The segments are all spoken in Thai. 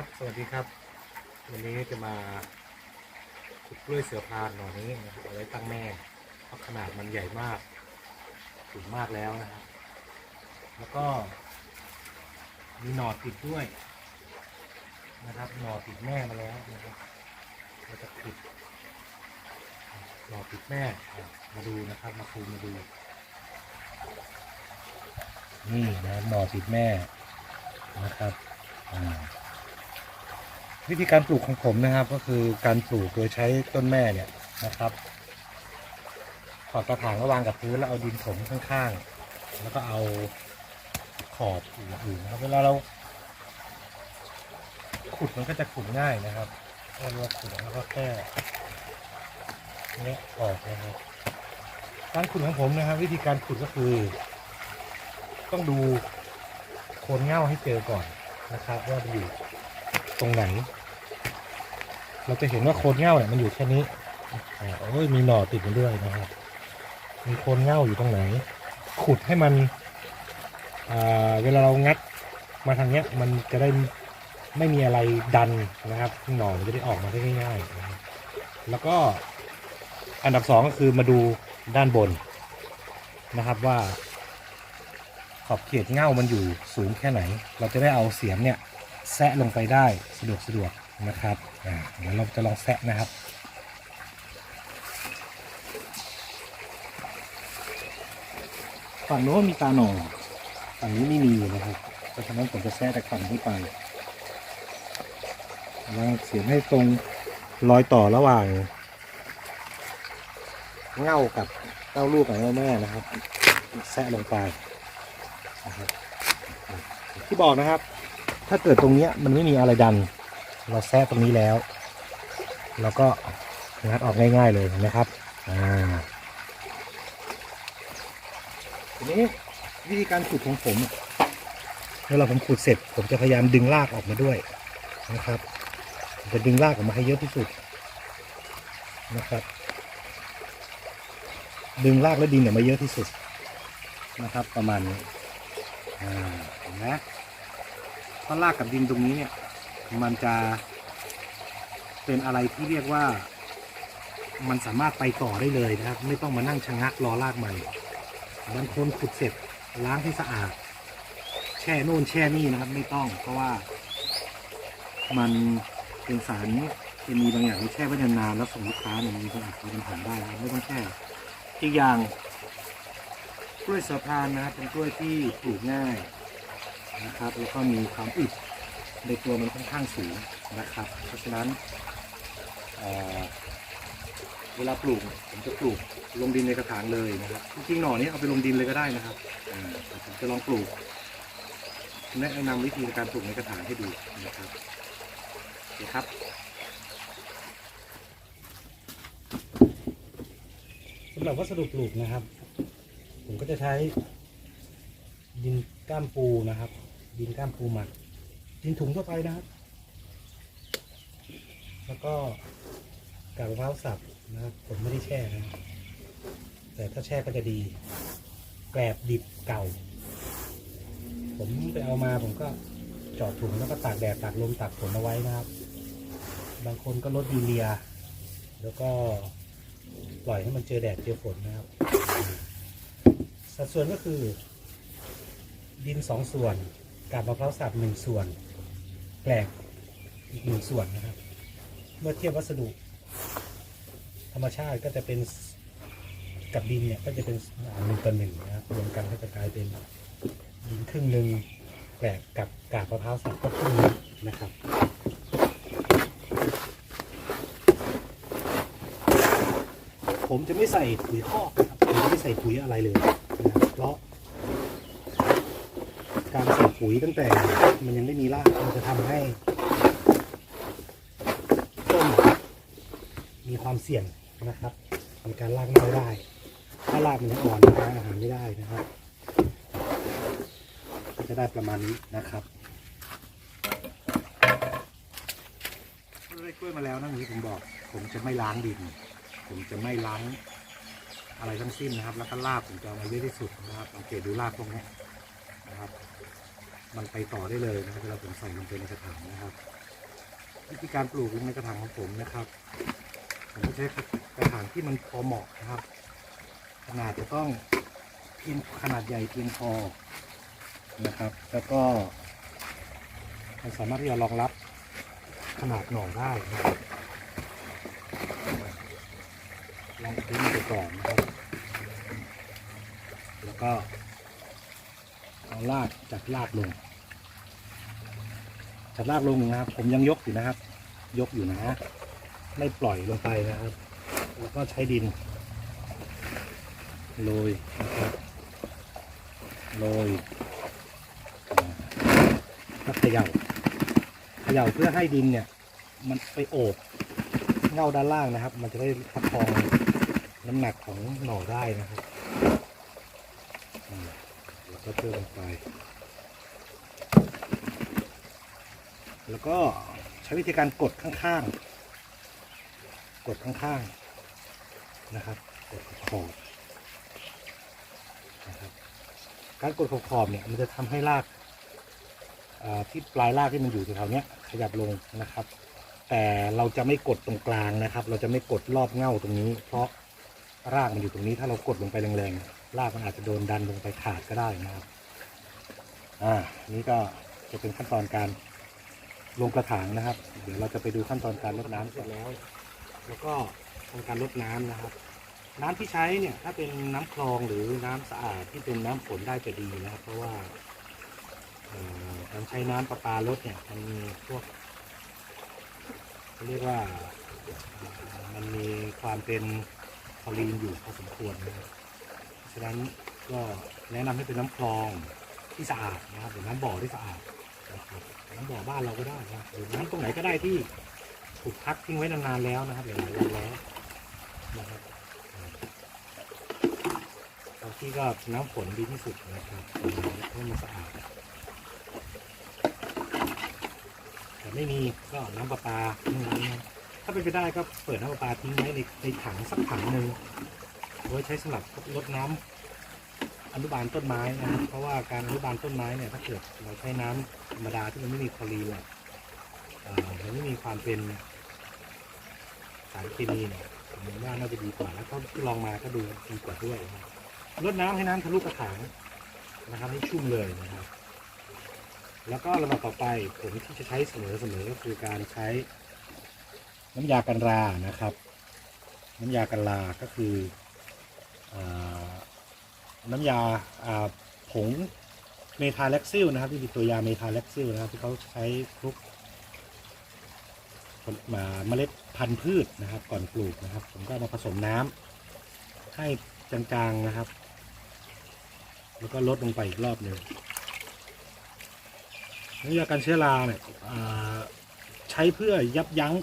ครับ สวัสดีครับ วันนี้จะมาขุดกล้วยเสือพานหน่อนี้นะครับเอาไว้ตั้งแม่เพราะขนาดมันใหญ่มากสูงมากแล้วนะครับ แล้วก็มีหน่อติดด้วย นะครับ หน่อติดแม่มาแล้วนะครับเราจะขุดหน่อติดแม่มาดูนะครับ มาคูมาดู นี่นะหน่อติดแม่นะครับ อ่า วิธีการปลูกของผมนะครับ ก็คือการปลูกโดยใช้ต้นแม่เนี่ยนะครับถอดกระถางระวางกับพื้นแล้วเอาดินถมข้างๆ แล้วก็เอาขอบอื่นๆนะครับเวลาเรา ขุดมันก็จะขุดง่ายนะครับถ้าเราขุดแล้วก็แค่เนี้ยออกนะครับการขุดของผมนะครับ วิธีการขุดก็คือ ต้องดูโคนเง่าให้เจอก่อนนะครับ ว่ามันอยู่ตรงไหน เราจะเห็นว่าโคนเง่าเนี่ยมันอยู่แค่นี้อ่าโอ้ยมีหน่อติดมาด้วยนะครับ มีโคนเง่าอยู่ตรงไหน ขุดให้มันเวลาเรางัดมาทางเนี้ยมันจะได้ไม่มีอะไรดันนะครับหน่อมันจะได้ออกมาได้ง่ายๆนะแล้วก็อันดับสองก็คือมาดูด้านบนนะครับว่า ขอบเขตเง่ามันอยู่สูงแค่ไหน เราจะได้เอาเสียมเนี่ยแซะลงไปได้สะดวกสะดวก นะครับเดี๋ยวเราจะลองแซะนะครับฝั่งโน้นมีตาหน่อฝั่งนี้ไม่มีนะครับเพราะฉะนั้นผมจะแซะจากฝั่งนี้ไปวางเสียมให้ตรงรอยต่อระหว่างเง่ากับเต้าลูกของแม่นะครับ แซะลงไปนะครับที่บอกนะครับ ถ้าเกิดตรงเนี้ยมันไม่มีอะไรดัน เราแทะตรงนี้แล้ว เราก็งัดออกง่าย ๆเลยเห็นะครับอ่าทีนี้วิธีการขุดของผมอะเวลาผมขุดเสร็จ ผมจะพยายามดึงรากออกมาด้วยนะครับผมจะดึงรากออกมาให้เยอะที่สุดนะครับ ดึงรากและดินออกมาเยอะที่สุดนะครับ ประมาณนี้อ่าเห็นไหมเพราะรากกับดินตรงนี้เนี่ย มันจะเป็นอะไรที่เรียกว่า มันสามารถไปต่อได้เลยนะครับ ไม่ต้องมานั่งชะงักรอรากใหม่บางคนขุดเสร็จล้างให้สะอาด แช่นู่นแช่นี่นะครับ ไม่ต้อง เพราะว่า มันเป็นสารเคมีบางอย่างที่แช่ไว้นานๆแล้วส่งลูกค้าเนี่ยมีคนอามีปัญหาได้นะครับไม่ต้องแช่อีกอย่างกล้วยสะพานนะครับเป็นกล้วยที่ปลูกง่ายนะครับ แล้วก็มีความอึด ในตัวมันค่อนข้างสูงนะครับ เพราะฉะนั้นเเวลาปลูกผมจะปลูกลงดินในกระถางเลยนะครับจริงๆหน่อนี้เอาไปลงดินเลยก็ได้นะครับผมจะลองปลูกแนะนำวิธีการปลูกในกระถางให้ดูนะครับโอเคครับสำหรับวัสดุปลูกนะครับ ผมก็จะใช้ดินก้ามปูนะครับ ดินก้ามปูหมัก ดินถุงทั่วไปนะครับ แล้วก็กาบมะพร้าวสับนะครับผมไม่ได้แช่นะ แต่ถ้าแช่ก็จะดีแกลบดิบเก่า ผมไปเอามาผมก็จอดถุงแล้วก็ตากแดดตากลมตากฝนเอาไว้นะครับ บางคนก็ลดยูเรีย แล้วก็ปล่อยให้มันเจอแดดเจอฝนนะครับ สัดส่วนก็คือ ดินสองส่วนกาบมะพร้าวสับหนึ่งส่วน แปลกอีกหนึ่งส่วนนะครับ เมื่อเทียบวัสดุ ธรรมชาติก็จะเป็นกับดินเนี่ยก็จะเป็นหนึ่งต่อหนึ่งนะครับรวมกันก็จะกลายเป็นดินครึ่งหนึ่งแปลกกับกาบมะพร้าวสับก็ครึ่งนึงนะครับผมจะไม่ใส่ปุ๋ยคอกนะครับผมจะไม่ใส่ปุ๋ยอะไรเลยนะเพราะ ปุ๋ยตั้งแต่มันยังไม่มีรากมันจะทำให้ต้นมีความเสี่ยงนะครับในการรากเน่าได้ ถ้ารากมันยังอ่อนทานอาหารไม่ได้นะครับ ก็จะได้ประมาณนี้นะครับเมื่อได้กล้วยมาแล้วนะที่ผมบอก ผมจะไม่ล้างดิน ผมจะไม่ล้างอะไรทั้งสิ้นนะครับ แล้วก็รากผมจะเอาไว้เยอะที่สุดนะครับสังเกตดูรากพวกนี้นะครับ มันไปต่อได้เลยนะครับเวลาผมใส่ลงไปในกระถางนะครับ วิธีการปลูกในกระถางของผมนะครับ ผมจะใช้กระถางที่มันพอเหมาะนะครับ ขนาดจะต้องเพียงขนาดใหญ่เพียงพอนะครับ แล้วก็มันสามารถที่จะรองรับขนาดหน่อได้นะครับลองทิ้งไปก่อนนะครับ แล้วก็ เอาลากจัดลากลงจัดลากลงนะครับ ผมยังยกอยู่นะครับ ยกอยู่นะไม่ปล่อยลงไปนะครับ แล้วก็ใช้ดินโรยนะครับโรยอ่าก็เขย่าเขย่าเพื่อให้ดินเนี่ย มันไปโอบเงาด้านล่างนะครับ มันจะได้ประคองน้ำหนักของหน่อได้นะครับ ก็เพิ่มลงไป แล้วก็ใช้วิธีการกดข้างๆ กดข้างๆนะครับ กดขอบนะครับการกดขอบขอบเนี่ยมันจะทำให้รากที่ปลายรากที่มันอยู่แถวๆเนี้ยขยับลงนะครับ แต่เราจะไม่กดตรงกลางนะครับ เราจะไม่กดรอบเง่าตรงนี้ เพราะรากมันอยู่ตรงนี้ถ้าเรากดลงไปแรงๆ รากมันอาจจะโดนดันลงไปขาดก็ได้นะครับ อ่า นี่ก็จะเป็นขั้นตอนการลงกระถางนะครับ เดี๋ยวเราจะไปดูขั้นตอนการรดน้ำเสร็จแล้ว แล้วก็ทำการรดน้ำนะครับ น้ำที่ใช้เนี่ย ถ้าเป็นน้ำคลองหรือน้ำสะอาดที่เป็นน้ำฝนได้จะดีนะครับ เพราะว่าการใช้น้ำประปารดเนี่ยมันมีพวกเขาเรียกว่ามันมีความเป็นคลอรีนอยู่พอสมควรนะครับ ฉะนั้นก็แนะนำให้เป็นน้ำคลองที่สะอาดนะครับหรือน้ำบ่อที่สะอาดนะครับน้ำบ่อบ้านเราก็ได้นะครับหรือน้ำตรงไหนก็ได้ที่ถูกพักทิ้งไว้นานๆแล้วนะครับหลายวันแล้วนะครับบางที่ก็น้ำฝนดีที่สุดนะครับเพราะมันสะอาดแต่ไม่มีก็น้ำประปาถ้าเป็นไปได้ก็เปิดน้ำประปาทิ้งไว้ในในถังสักถังหนึ่ง ไว้ใช้สำหรับรดน้ำอนุบาลต้นไม้นะครับเพราะว่าการอนุบาลต้นไม้เนี่ยถ้าเกิดเราใช้น้ำธรรมดาที่มันไม่มีคลอรีนเนี่ยมันไม่มีความเป็นสารเคมีเนี่ยผมว่าน่าจะดีกว่าแล้วก็ที่ลองมาก็ดูดีกว่าด้วยรดน้ำให้น้ำทะลุกระถางนะครับให้ชุ่มเลยนะครับ แล้วก็ลำดับต่อไปผมที่จะใช้เสมอเสมอก็คือการใช้น้ำยากันรานะครับ น้ำยากันราก็คือ น้ำยาผงเมทาเล็กซิลนะครับที่เป็นตัวยาเมทาเล็กซิลนะครับที่เขาใช้คลุกมาเมล็ดพันธุ์พืชนะครับ ก่อนปลูกนะครับ ผมก็มาผสมน้ำให้จางๆนะครับ แล้วก็ลดลงไปอีกรอบหนึ่งน้ำยากันเชื้อราเนี่ยใช้เพื่อยับยั้ง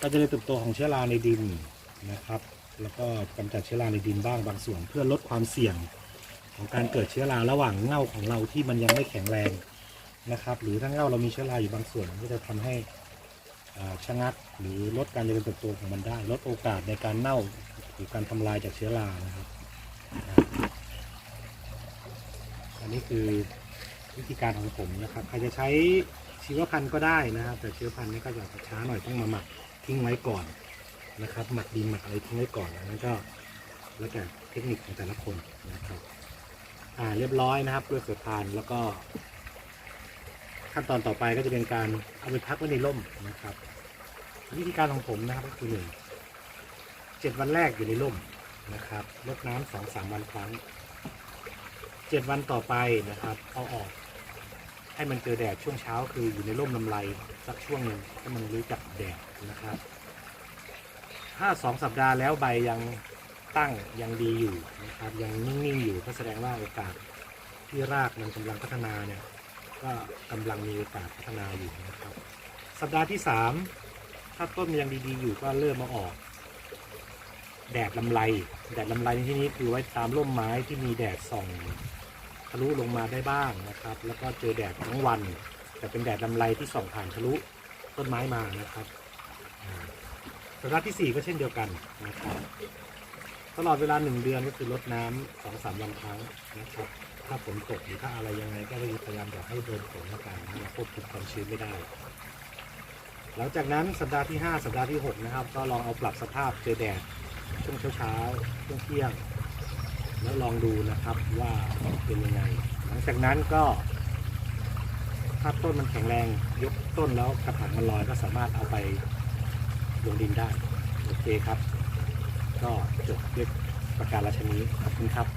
การเจริญเติบโตของเชื้อราในดินนะครับ แล้วก็กำจัดเชื้อราในดินบ้างบางส่วน เพื่อลดความเสี่ยงของการเกิดเชื้อราระหว่างเง่าของเราที่มันยังไม่แข็งแรงนะครับ หรือถ้าเง่าเรามีเชื้อราอยู่บางส่วนก็จะทำให้ชะงักหรือลดการเจริญเติบโตของมันได้ ลดโอกาสในการเน่าหรือการทำลายจากเชื้อรานะครับ อันนี้คือวิธีการของผมนะครับ ใครจะใช้ชีวพันธุ์ก็ได้นะครับ แต่เชีวพันธุ์นี่ก็จะช้าหน่อยต้องมาหมักทิ้งไว้ก่อน นะครับ หมักดินหมักอะไรทิ้งไว้ก่อนอันนั้นก็แล้วแต่เทคนิคของแต่ละคนนะครับ อ่าเรียบร้อยนะครับด้วยเสือพานแล้วก็ ขั้นตอนต่อไปก็จะเป็นการเอาไปพักไว้ในร่มนะครับ วิธีการของผมนะครับก็คือหนึ่งเจ็ดวันแรกอยู่ในร่มนะครับรดน้ำสองสามวันครั้งเจ็ดวันต่อไปนะครับเอาออกให้มันเจอแดดช่วงเช้าคืออยู่ในร่มลำไรสักช่วงหนึ่งให้มันรู้จักแดดนะครับ ถ้าสองสัปดาห์แล้วใบยังตั้งยังดีอยู่นะครับยังนิ่งๆอยู่ก็แสดงว่าโอกาสที่รากมันกำลังพัฒนาเนี่ยก็กำลังมีโอกาสพัฒนาอยู่นะครับ สัปดาห์ที่สามถ้าต้นมันยังดีๆ อยู่ก็เริ่มมาออก แดดลำไรแดดลำไรในที่นี้คือไว้ตามร่มไม้ที่มีแดดส่องทะลุลงมาได้บ้างนะครับ แล้วก็เจอแดดทั้งวัน แต่เป็นแดดลำไรที่ส่องผ่านทะลุต้นไม้มานะครับ สัปดาห์ที่สี่ก็เช่นเดียวกันนะครับตลอดเวลาหนึ่งเดือนก็คือลดน้ำสองสามวันครั้งนะครับถ้าฝนตกหรือถ้าอะไรยังไงก็พยายามอย่าให้โดนฝนละกันนะเราควบคุมความชื้นไม่ได้ หลังจากนั้นสัปดาห์ที่ 5 สัปดาห์ที่ 6 นะครับ ก็ลองเอาปรับสภาพเจอแดดช่วงเช้าๆช่วงเที่ยง แล้วลองดูนะครับว่าเป็นยังไง หลังจากนั้นก็ ถ้าต้นมันแข็งแรงยกต้นแล้วกระถางมันลอยก็สามารถเอาไป ลงดินได้ โอเคครับ ก็จบด้วยประการราชนี้ขอบคุณครับ